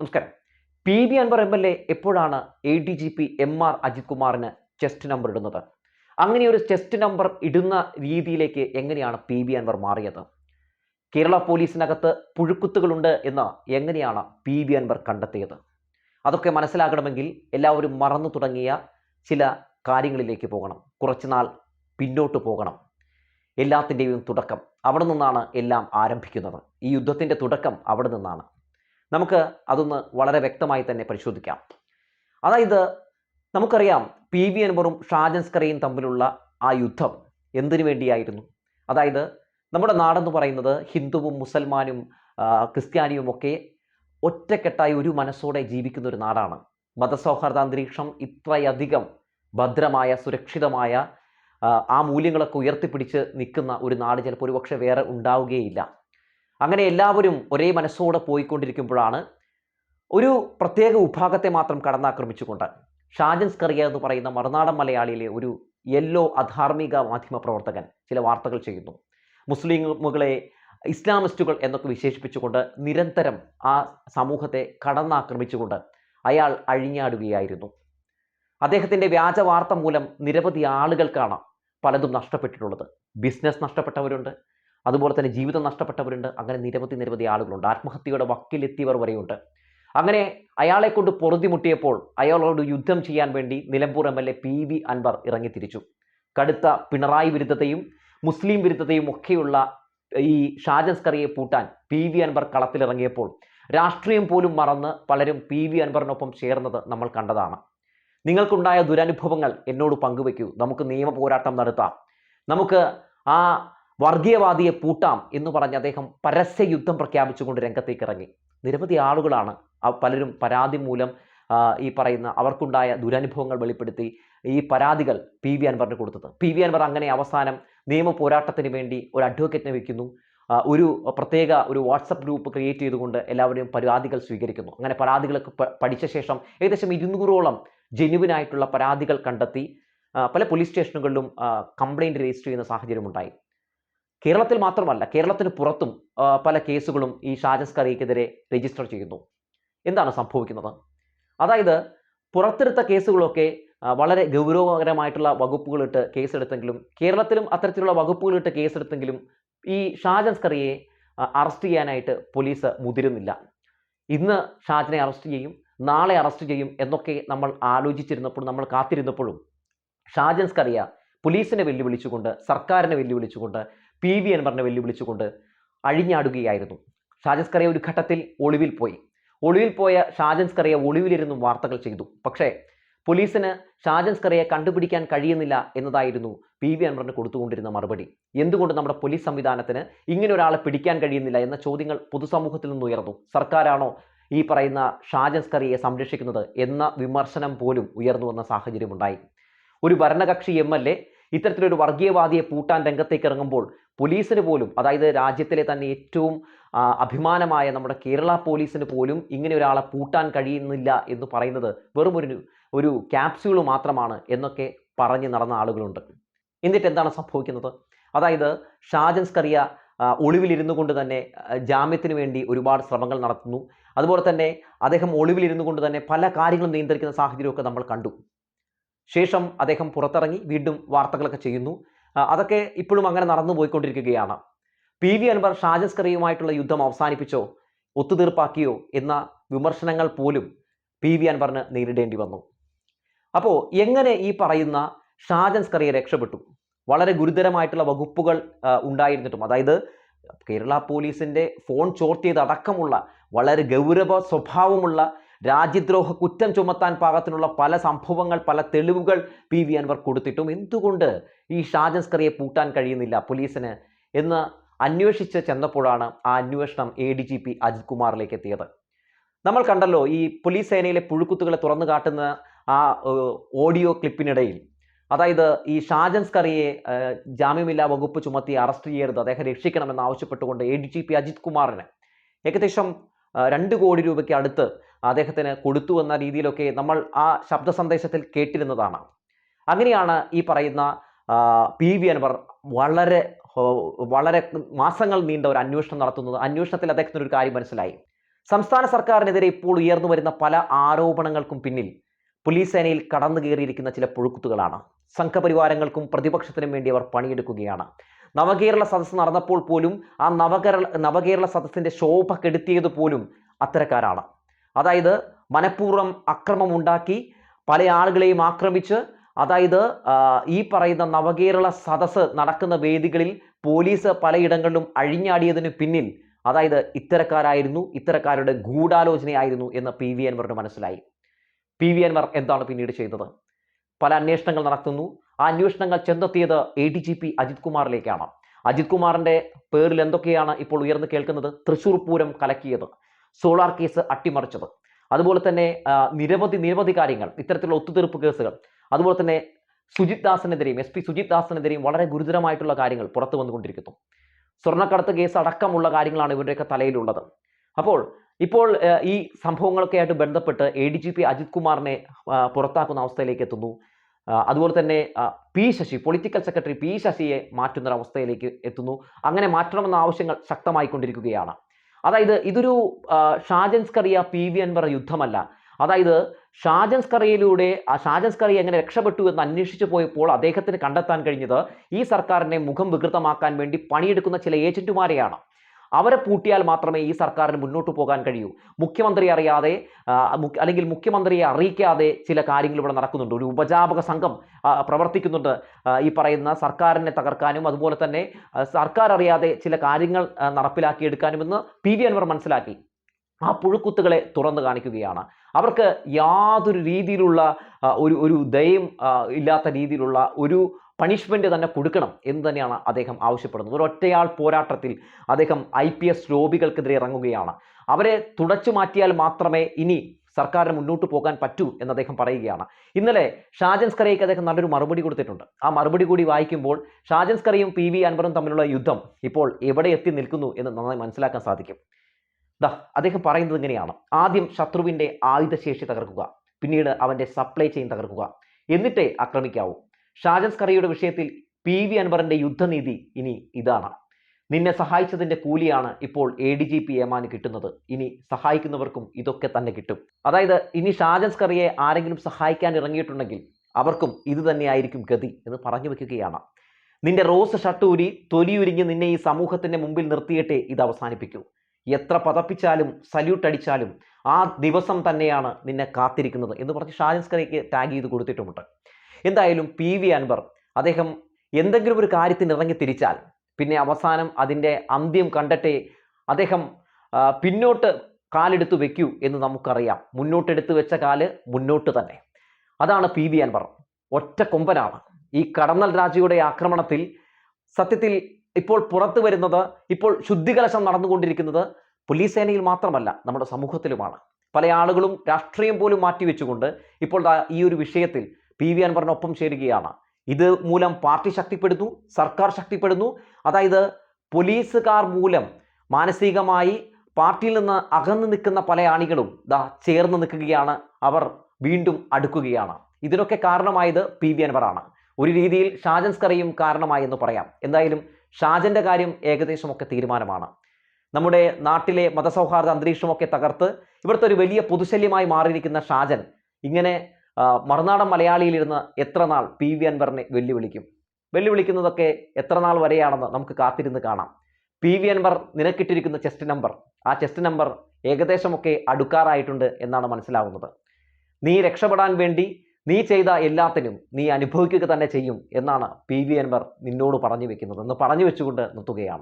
നമസ്കാരം. P B Anvar M L A എപ്പോഴാണ് A D G P M R Ajith കുമാറിന് chest number ഇടുന്നത്? അങ്ങനെ ഒരു ചെസ്റ്റ് നമ്പർ ഇടുന്ന രീതിയിലേക്ക് എങ്ങനെയാണ് പി ബി അൻവർ മാറിയത്? കേരള പോലീസിനകത്ത് പുഴുക്കുത്തുകളുണ്ട് എന്ന് എങ്ങനെയാണ് പി ബി അൻവർ കണ്ടെത്തിയത്? അതൊക്കെ മനസ്സിലാക്കണമെങ്കിൽ എല്ലാവരും മറന്നു തുടങ്ങിയ ചില കാര്യങ്ങളിലേക്ക് പോകണം. കുറച്ചുനാൾ പിന്നോട്ട് പോകണം. എല്ലാത്തിന്റെയും തുടക്കം അവിടെ നിന്നാണ് എല്ലാം ആരംഭിക്കുന്നത്. ഈ യുദ്ധത്തിന്റെ തുടക്കം അവിടെ നിന്നാണ്. നമുക്ക് അതൊന്ന് വളരെ വ്യക്തമായി തന്നെ പരിശോധിക്കാം. അതായത് നമുക്കറിയാം പി വി അൻവറും ഷാജൻസ്കറയും തമ്മിലുള്ള ആ യുദ്ധം എന്തിനു വേണ്ടിയായിരുന്നു? അതായത് നമ്മുടെ നാടെന്ന് പറയുന്നത് ഹിന്ദുവും മുസൽമാനും ക്രിസ്ത്യാനിയും ഒക്കെ ഒറ്റക്കെട്ടായി ഒരു മനസ്സോടെ ജീവിക്കുന്ന ഒരു നാടാണ്. മതസൗഹാർദ്ദ അന്തരീക്ഷം ഇത്രയധികം ഭദ്രമായ സുരക്ഷിതമായ ആ മൂല്യങ്ങളൊക്കെ ഉയർത്തിപ്പിടിച്ച് നിൽക്കുന്ന ഒരു നാട് ചിലപ്പോൾ ഒരുപക്ഷെ വേറെ ഉണ്ടാവുകയില്ല. അങ്ങനെ എല്ലാവരും ഒരേ മനസ്സോടെ പോയിക്കൊണ്ടിരിക്കുമ്പോഴാണ് ഒരു പ്രത്യേക വിഭാഗത്തെ മാത്രം കടന്നാക്രമിച്ചുകൊണ്ട് ഷാജൻസ് കറിയ എന്ന് പറയുന്ന മറുനാടൻ മലയാളിയിലെ ഒരു യെല്ലോ അധാർമിക മാധ്യമ പ്രവർത്തകൻ ചില വാർത്തകൾ ചെയ്യുന്നു. മുസ്ലിമുകളെ ഇസ്ലാമിസ്റ്റുകൾ എന്നൊക്കെ വിശേഷിപ്പിച്ചുകൊണ്ട് നിരന്തരം ആ സമൂഹത്തെ കടന്നാക്രമിച്ചുകൊണ്ട് അയാൾ അഴിഞ്ഞാടുകയായിരുന്നു. അദ്ദേഹത്തിന്റെ വ്യാജ വാർത്ത മൂലം നിരവധി ആളുകൾക്കാണ് പലതും നഷ്ടപ്പെട്ടിട്ടുള്ളത്. ബിസിനസ് നഷ്ടപ്പെട്ടവരുണ്ട്. അതുപോലെ തന്നെ ജീവിതം നഷ്ടപ്പെട്ടവരുണ്ട്. അങ്ങനെ നിരവധി നിരവധി ആളുകളുണ്ട്. ആത്മഹത്യയുടെ വക്കിലെത്തിയവർ വരെയുണ്ട്. അങ്ങനെ അയാളെ കൊണ്ട് പൊറുതിമുട്ടിയപ്പോൾ അയാളോട് യുദ്ധം ചെയ്യാൻ വേണ്ടി Nilambur M L A P V Anvar ഇറങ്ങിത്തിരിച്ചു കടുത്ത പിണറായി വിരുദ്ധതയും മുസ്ലിം വിരുദ്ധതയും ഒക്കെയുള്ള ഈ ഷാജസ്കറിയെ പൂട്ടാൻ പി വി അൻവർ കളത്തിലിറങ്ങിയപ്പോൾ രാഷ്ട്രീയം പോലും മറന്ന് പലരും പി വി അൻവറിനൊപ്പം ചേർന്നത് നമ്മൾ കണ്ടതാണ്. നിങ്ങൾക്കുണ്ടായ ദുരനുഭവങ്ങൾ എന്നോട് പങ്കുവെക്കൂ നമുക്ക് നിയമ പോരാട്ടം നടത്താം. നമുക്ക് ആ വർഗീയവാദിയെ പൂട്ടാം എന്ന് പറഞ്ഞ് അദ്ദേഹം പരസ്യ യുദ്ധം പ്രഖ്യാപിച്ചുകൊണ്ട് രംഗത്തേക്ക് ഇറങ്ങി. നിരവധി ആളുകളാണ് പലരും പരാതി മൂലം ഈ പറയുന്ന അവർക്കുണ്ടായ ദുരനുഭവങ്ങൾ വെളിപ്പെടുത്തി ഈ പരാതികൾ പി. വി. അൻവറിന് കൊടുത്തത്. പി. വി. അൻവർ അങ്ങനെ അവസാനം നിയമ പോരാട്ടത്തിന് വേണ്ടി ഒരു അഡ്വക്കേറ്റിനെ വെക്കുന്നു. ഒരു പ്രത്യേക ഒരു വാട്സപ്പ് ഗ്രൂപ്പ് ക്രിയേറ്റ് ചെയ്തുകൊണ്ട് എല്ലാവരും പരാതികൾ സ്വീകരിക്കുന്നു. അങ്ങനെ പരാതികളൊക്കെ പഠിച്ച ശേഷം ഏകദേശം ഇരുന്നൂറോളം ജെനുവിനായിട്ടുള്ള പരാതികൾ കണ്ടെത്തി പല പോലീസ് സ്റ്റേഷനുകളിലും കംപ്ലൈന്റ് രജിസ്റ്റർ ചെയ്യുന്ന സാഹചര്യമുണ്ടായി. കേരളത്തിൽ മാത്രമല്ല കേരളത്തിന് പുറത്തും പല കേസുകളും ഈ ഷാജസ് കറിക്കെതിരെ രജിസ്റ്റർ ചെയ്യുന്നു. എന്താണ് സംഭവിക്കുന്നത്? അതായത് പുറത്തെടുത്ത കേസുകളൊക്കെ വളരെ ഗൗരവകരമായിട്ടുള്ള വകുപ്പുകളിട്ട് കേസെടുത്തെങ്കിലും കേരളത്തിലും അത്തരത്തിലുള്ള വകുപ്പുകളിട്ട് കേസെടുത്തെങ്കിലും ഈ ഷാജൻ കറിയെ അറസ്റ്റ് ചെയ്യാനായിട്ട് പോലീസ് മുതിരുന്നില്ല. ഇന്ന് ഷാജിനെ അറസ്റ്റ് ചെയ്യും നാളെ അറസ്റ്റ് ചെയ്യും എന്നൊക്കെ നമ്മൾ ആലോചിച്ചിരുന്നപ്പോഴും നമ്മൾ കാത്തിരുന്നപ്പോഴും ഷാജൻസ് കറിയ പോലീസിനെ വെല്ലുവിളിച്ചുകൊണ്ട് സർക്കാരിനെ വെല്ലുവിളിച്ചുകൊണ്ട് പി വി അൻവറിനെ വെല്ലുവിളിച്ചുകൊണ്ട് അഴിഞ്ഞാടുകയായിരുന്നു. ഷാജൻസ് കറിയ ഒരു ഘട്ടത്തിൽ ഒളിവിൽ പോയി. ഒളിവിൽ പോയ ഷാജൻസ് കറിയ ഒളിവിലിരുന്നും വാർത്തകൾ ചെയ്തു. പക്ഷേ പോലീസിന് ഷാജൻസ് കറിയെ കണ്ടുപിടിക്കാൻ കഴിയുന്നില്ല എന്നതായിരുന്നു പി വി അൻവറിന് കൊടുത്തുകൊണ്ടിരുന്ന മറുപടി. എന്തുകൊണ്ട് നമ്മുടെ പോലീസ് സംവിധാനത്തിന് ഇങ്ങനെ ഒരാളെ പിടിക്കാൻ കഴിയുന്നില്ല എന്ന ചോദ്യങ്ങൾ പൊതുസമൂഹത്തിൽ നിന്ന് ഉയർന്നു. സർക്കാരാണോ ഈ പറയുന്ന ഷാജൻസ് കറിയെ സംരക്ഷിക്കുന്നത് എന്ന വിമർശനം പോലും ഉയർന്നു വന്ന സാഹചര്യമുണ്ടായി. ഒരു ഭരണകക്ഷി എം എൽ എ ഇത്തരത്തിലൊരു വർഗീയവാദിയെ പൂട്ടാൻ രംഗത്തേക്ക് ഇറങ്ങുമ്പോൾ പോലീസിന് പോലും അതായത് രാജ്യത്തിലെ തന്നെ ഏറ്റവും അഭിമാനമായ നമ്മുടെ കേരള പോലീസിന് പോലും ഇങ്ങനെ ഒരാളെ പൂട്ടാൻ കഴിയുന്നില്ല എന്ന് പറയുന്നത് വെറും ഒരു ഒരു ക്യാപ്സ്യൂൾ മാത്രമാണ് എന്നൊക്കെ പറഞ്ഞ് നടന്ന ആളുകളുണ്ട്. എന്നിട്ട് എന്താണ് സംഭവിക്കുന്നത്? അതായത് ഷാജൻ സ്കറിയ ഒളിവിലിരുന്നു കൊണ്ട് തന്നെ ജാമ്യത്തിന് വേണ്ടി ഒരുപാട് ശ്രമങ്ങൾ നടത്തുന്നു. അതുപോലെ തന്നെ അദ്ദേഹം ഒളിവിലിരുന്നു കൊണ്ട് തന്നെ പല കാര്യങ്ങളും നിയന്ത്രിക്കുന്ന സാഹചര്യമൊക്കെ നമ്മൾ കണ്ടു. ശേഷം അദ്ദേഹം പുറത്തിറങ്ങി വീണ്ടും വാർത്തകളൊക്കെ ചെയ്യുന്നു. അതൊക്കെ ഇപ്പോഴും അങ്ങനെ നടന്നു പോയിക്കൊണ്ടിരിക്കുകയാണ്. പി വി അൻവർ ഷാജസ്കറിയുമായിട്ടുള്ള യുദ്ധം അവസാനിപ്പിച്ചോ ഒത്തുതീർപ്പാക്കിയോ എന്ന വിമർശനങ്ങൾ പോലും പി വി അൻവറിന് നേരിടേണ്ടി വന്നു. അപ്പോൾ എങ്ങനെ ഈ പറയുന്ന ഷാജൻസ്കറിയെ രക്ഷപ്പെട്ടു? വളരെ ഗുരുതരമായിട്ടുള്ള വകുപ്പുകൾ ഉണ്ടായിരുന്നിട്ടും. അതായത് കേരള പോലീസിന്റെ ഫോൺ ചോർത്തിയത് അടക്കമുള്ള വളരെ ഗൗരവ സ്വഭാവമുള്ള രാജ്യദ്രോഹ കുറ്റം ചുമത്താൻ പാകത്തിനുള്ള പല സംഭവങ്ങൾ പല തെളിവുകൾ പി വി അൻവർ കൊടുത്തിട്ടും എന്തുകൊണ്ട് ഈ ഷാജൻസ്കറിയെ പൂട്ടാൻ കഴിയുന്നില്ല പോലീസിന് എന്ന് അന്വേഷിച്ച് ചെന്നപ്പോഴാണ് ആ അന്വേഷണം A D G P Ajith കുമാറിലേക്ക് എത്തിയത്. നമ്മൾ കണ്ടല്ലോ ഈ പോലീസ് സേനയിലെ പുഴുക്കുത്തുകളെ തുറന്നു കാട്ടുന്ന ആ ഓഡിയോ ക്ലിപ്പിനിടയിൽ. അതായത് ഈ ഷാജൻ സ്കറിയെ ജാമ്യമില്ലാ വകുപ്പ് ചുമത്തി അറസ്റ്റ് ചെയ്യരുത് അദ്ദേഹം രക്ഷിക്കണമെന്ന് ആവശ്യപ്പെട്ടുകൊണ്ട് A D G P Ajith കുമാറിന് ഏകദേശം രണ്ട് കോടി രൂപയ്ക്ക് അടുത്ത് അദ്ദേഹത്തിന് കൊടുത്തു എന്ന രീതിയിലൊക്കെ നമ്മൾ ആ ശബ്ദ സന്ദേശത്തിൽ കേട്ടിരുന്നതാണ്. അങ്ങനെയാണ് ഈ പറയുന്ന പി വി അൻവർ വളരെ വളരെ മാസങ്ങൾ നീണ്ട ഒരു അന്വേഷണം നടത്തുന്നത്. അന്വേഷണത്തിൽ അദ്ദേഹത്തിന് ഒരു കാര്യം മനസ്സിലായി. സംസ്ഥാന സർക്കാരിനെതിരെ ഇപ്പോൾ ഉയർന്നു വരുന്ന പല ആരോപണങ്ങൾക്കും പിന്നിൽ പോലീസ് സേനയിൽ കടന്നു കയറിയിരിക്കുന്ന ചില പുഴുക്കുത്തുകളാണ് സംഘപരിവാരങ്ങൾക്കും പ്രതിപക്ഷത്തിനും വേണ്ടി അവർ പണിയെടുക്കുകയാണ്. നവകേരള സദസ്സ് നടന്നപ്പോൾ പോലും ആ നവകേരള നവകേരള സദസ്സിന്റെ ശോഭ കെടുത്തിയത് പോലും അത്തരക്കാരാണ്. അതായത് മനഃപൂർവം അക്രമം ഉണ്ടാക്കി പല ആളുകളെയും ആക്രമിച്ച് അതായത് ഈ പറയുന്ന നവകേരള സദസ്സ് നടക്കുന്ന വേദികളിൽ പോലീസ് പലയിടങ്ങളിലും അഴിഞ്ഞാടിയതിന് പിന്നിൽ അതായത് ഇത്തരക്കാരായിരുന്നു ഇത്തരക്കാരുടെ ഗൂഢാലോചനയായിരുന്നു എന്ന് പി വി അൻവറിന് മനസ്സിലായി. പി വി അൻവർ എന്താണ് പിന്നീട് ചെയ്തത്? പല അന്വേഷണങ്ങൾ നടത്തുന്നു. ആ അന്വേഷണങ്ങൾ ചെന്നെത്തിയത് A D G P Ajith കുമാറിലേക്കാണ്. Ajith കുമാറിന്റെ പേരിൽ എന്തൊക്കെയാണ് ഇപ്പോൾ ഉയർന്നു കേൾക്കുന്നത്? തൃശൂർ പൂരം കലക്കിയത്. സോളാർ കേസ് അട്ടിമറിച്ചത്. അതുപോലെ തന്നെ നിരവധി നിരവധി കാര്യങ്ങൾ ഇത്തരത്തിലുള്ള ഒത്തുതീർപ്പ് കേസുകൾ. അതുപോലെ തന്നെ സുജിത് ദാസിനെതിരെയും എസ് പി സുജിത് ദാസിനെതിരെയും വളരെ ഗുരുതരമായിട്ടുള്ള കാര്യങ്ങൾ പുറത്തു വന്നുകൊണ്ടിരിക്കുന്നു. സ്വർണക്കടത്ത് കേസ് അടക്കമുള്ള കാര്യങ്ങളാണ് ഇവരുടെയൊക്കെ തലയിലുള്ളത്. അപ്പോൾ ഇപ്പോൾ ഈ സംഭവങ്ങളൊക്കെ ആയിട്ട് ബന്ധപ്പെട്ട് A D G P Ajith കുമാറിനെ പുറത്താക്കുന്ന അവസ്ഥയിലേക്ക് എത്തുന്നു. അതുപോലെ തന്നെ P Sasi political secretary P ശശിയെ മാറ്റുന്നൊരവസ്ഥയിലേക്ക് എത്തുന്നു. അങ്ങനെ മാറ്റണമെന്ന ആവശ്യങ്ങൾ ശക്തമായിക്കൊണ്ടിരിക്കുകയാണ്. അതായത് ഇതൊരു ഷാജൻസ്കറിയ സ്കറിയ പി വി അൻവർ യുദ്ധമല്ല. അതായത് ഷാജൻസ്കറിയിലൂടെ ആ ഷാജൻസ്കറി എങ്ങനെ രക്ഷപ്പെട്ടു എന്ന് അന്വേഷിച്ചു പോയപ്പോൾ അദ്ദേഹത്തിന് കണ്ടെത്താൻ കഴിഞ്ഞത് ഈ സർക്കാരിനെ മുഖം വികൃതമാക്കാൻ വേണ്ടി പണിയെടുക്കുന്ന ചില ഏജന്റുമാരെയാണ്. അവരെ പൂട്ടിയാൽ മാത്രമേ ഈ സർക്കാരിന് മുന്നോട്ട് പോകാൻ കഴിയൂ. മുഖ്യമന്ത്രി അറിയാതെ അല്ലെങ്കിൽ മുഖ്യമന്ത്രിയെ അറിയിക്കാതെ ചില കാര്യങ്ങൾ ഇവിടെ നടക്കുന്നുണ്ട്. ഒരു ഉപജാപക സംഘം പ്രവർത്തിക്കുന്നുണ്ട്. ഈ പറയുന്ന സർക്കാരിനെ തകർക്കാനും അതുപോലെ തന്നെ സർക്കാർ അറിയാതെ ചില കാര്യങ്ങൾ നടപ്പിലാക്കിയെടുക്കാനുമെന്ന് പി വി അൻവർ മനസ്സിലാക്കി. ആ പുഴുക്കുത്തുകളെ തുറന്നു കാണിക്കുകയാണ്. അവർക്ക് യാതൊരു രീതിയിലുള്ള ഒരു ഒരു ദയം ഇല്ലാത്ത രീതിയിലുള്ള ഒരു പണിഷ്മെന്റ് തന്നെ കൊടുക്കണം എന്ന് തന്നെയാണ് അദ്ദേഹം ആവശ്യപ്പെടുന്നത്. ഒരു ഒറ്റയാൾ പോരാട്ടത്തിൽ അദ്ദേഹം ഐ പി എസ് ലോബികൾക്കെതിരെ ഇറങ്ങുകയാണ്. അവരെ തുടച്ചു മാറ്റിയാൽ മാത്രമേ ഇനി സർക്കാരിന് മുന്നോട്ട് പോകാൻ പറ്റൂ എന്ന് അദ്ദേഹം പറയുകയാണ്. ഇന്നലെ ഷാജൻ സ്കറിയയ്ക്ക് അദ്ദേഹം നല്ലൊരു മറുപടി കൊടുത്തിട്ടുണ്ട്. ആ മറുപടി കൂടി വായിക്കുമ്പോൾ ഷാജൻ സ്കറിയും പി വി അൻവറും തമ്മിലുള്ള യുദ്ധം ഇപ്പോൾ എവിടെ എത്തി നിൽക്കുന്നു എന്ന് നന്നായി മനസ്സിലാക്കാൻ സാധിക്കും. ദാ അദ്ദേഹം പറയുന്നത് ഇങ്ങനെയാണ്. ആദ്യം ശത്രുവിന്റെ ആയുധശേഷി തകർക്കുക. പിന്നീട് അവന്റെ സപ്ലൈ ചെയിൻ തകർക്കുക. എന്നിട്ടേ ആക്രമിക്കാവൂ. ഷാജൻ സ്കറിയുടെ വിഷയത്തിൽ പി വി അൻവറിന്റെ യുദ്ധനീതി ഇനി ഇതാണ്. നിന്നെ സഹായിച്ചതിന്റെ കൂലിയാണ് ഇപ്പോൾ എ ഡി ജി പി ഏമാന് കിട്ടുന്നത്. ഇനി സഹായിക്കുന്നവർക്കും ഇതൊക്കെ തന്നെ കിട്ടും. അതായത് ഇനി ഷാജൻ സ്കറിയെ ആരെങ്കിലും സഹായിക്കാൻ ഇറങ്ങിയിട്ടുണ്ടെങ്കിൽ അവർക്കും ഇത് തന്നെയായിരിക്കും ഗതി എന്ന് പറഞ്ഞു വെക്കുകയാണ്. നിന്റെ റോസ് ഷട്ടൂരി തൊലിയുരിഞ്ഞ് നിന്നെ ഈ സമൂഹത്തിന്റെ മുമ്പിൽ നിർത്തിയിട്ടേ ഇത് അവസാനിപ്പിക്കൂ. എത്ര പതപ്പിച്ചാലും സല്യൂട്ട് അടിച്ചാലും ആ ദിവസം തന്നെയാണ് നിന്നെ കാത്തിരിക്കുന്നത് എന്ന് പറഞ്ഞ് ഷാജൻ സ്കറിക്ക് ടാഗ് ചെയ്ത് കൊടുത്തിട്ടുമുണ്ട്. എന്തായാലും പി വി അൻവർ അദ്ദേഹം എന്തെങ്കിലും ഒരു കാര്യത്തിന് ഇറങ്ങി തിരിച്ചാൽ പിന്നെ അവസാനം അതിന്റെ അന്ത്യം കണ്ടെട്ടെ അദ്ദേഹം പിന്നോട്ട് കാലെടുത്ത് വെക്കൂ എന്ന് നമുക്കറിയാം. മുന്നോട്ടെടുത്ത് വെച്ച കാൽ മുന്നോട്ട് തന്നെ. അതാണ് പി വി അൻവർ. ഒറ്റ കൊമ്പനാണ്. ഈ കടന്നൽ രാജയുടെ ആക്രമണത്തിൽ സത്യത്തിൽ ഇപ്പോൾ പുറത്തു വരുന്നത് ഇപ്പോൾ ശുദ്ധികലശം നടന്നുകൊണ്ടിരിക്കുന്നത് പോലീസ് സേനയിൽ മാത്രമല്ല നമ്മുടെ സമൂഹത്തിലുമാണ്. പല ആളുകളും രാഷ്ട്രീയം പോലും മാറ്റിവെച്ചുകൊണ്ട് ഇപ്പോൾ ഈ ഒരു വിഷയത്തിൽ പി വി അൻവറിനൊപ്പം ചേരുകയാണ്. ഇത് മൂലം പാർട്ടി ശക്തിപ്പെടുന്നു സർക്കാർ ശക്തിപ്പെടുന്നു. അതായത് പോലീസുകാർ മൂലം മാനസികമായി പാർട്ടിയിൽ നിന്ന് അകന്നു നിൽക്കുന്ന പല അണികളും ദാ ചേർന്ന് നിൽക്കുകയാണ്. അവർ വീണ്ടും അടുക്കുകയാണ്. ഇതിനൊക്കെ കാരണമായത് പി വി അൻവറാണ്. ഒരു രീതിയിൽ ഷാജൻ സ്കറിയും കാരണമായി എന്ന് പറയാം. എന്തായാലും ഷാജന്റെ കാര്യം ഏകദേശമൊക്കെ തീരുമാനമാണ്. നമ്മുടെ നാട്ടിലെ മതസൗഹാർദ്ദ അന്തരീക്ഷമൊക്കെ തകർത്ത് ഇവിടുത്തെ ഒരു വലിയ പൊതുശല്യമായി മാറിയിരിക്കുന്ന ഷാജൻ ഇങ്ങനെ മറുനാടൻ മലയാളിയിലിരുന്ന് എത്ര നാൾ പി വി അൻവറിനെ വെല്ലുവിളിക്കും? വെല്ലുവിളിക്കുന്നതൊക്കെ എത്ര നാൾ വരെയാണെന്ന് നമുക്ക് കാത്തിരുന്ന് കാണാം. പി വി അൻവർ നിനക്കിട്ടിരിക്കുന്ന ചെസ്റ്റ് നമ്പർ ആ ചെസ്റ്റ് നമ്പർ ഏകദേശമൊക്കെ അടുക്കാറായിട്ടുണ്ട് എന്നാണ് മനസ്സിലാവുന്നത്. നീ രക്ഷപ്പെടാൻ വേണ്ടി നീ ചെയ്ത എല്ലാത്തിനും നീ അനുഭവിക്കുക തന്നെ ചെയ്യും എന്നാണ് പി വി അൻവർ നിന്നോട് പറഞ്ഞു വെക്കുന്നത്. എന്ന് പറഞ്ഞു വെച്ചുകൊണ്ട് നിർത്തുകയാണ്.